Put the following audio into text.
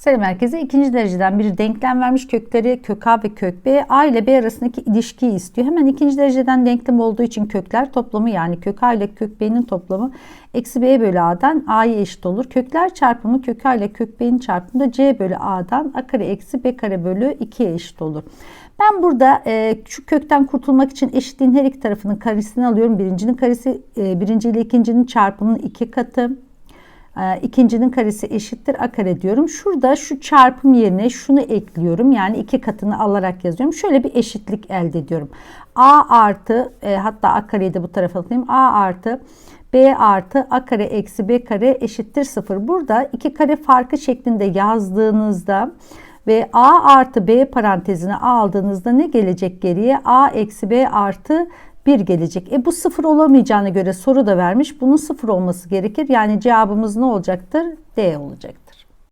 Selam herkese. İkinci dereceden bir denklem vermiş. Kökleri kök A ve kök B. A ile B arasındaki ilişkiyi istiyor. Hemen ikinci dereceden denklem olduğu için kökler toplamı yani kök A ile kök B'nin toplamı eksi B bölü A'dan A'ya eşit olur. Kökler çarpımı kök A ile kök B'nin çarpımı da C bölü A'dan A kare eksi B kare bölü 2'ye eşit olur. Ben burada e, şu kökten kurtulmak için eşitliğin her iki tarafının karesini alıyorum. Birincinin karesi e, birinci ile ikincinin çarpımının iki katı. E, ikincinin karesi eşittir a kare diyorum. Şurada şu çarpım yerine şunu ekliyorum. Yani iki katını alarak yazıyorum. Şöyle bir eşitlik elde ediyorum. a artı e, hatta a kareyi de bu tarafa alayım. a artı b artı a kare eksi b kare eşittir 0. Burada iki kare farkı şeklinde yazdığınızda ve a artı b parantezine aldığınızda ne gelecek geriye? a eksi b artı 1 gelecek. E bu sıfır olamayacağına göre soru da vermiş. Bunun sıfır olması gerekir. Yani cevabımız ne olacaktır? D olacaktır.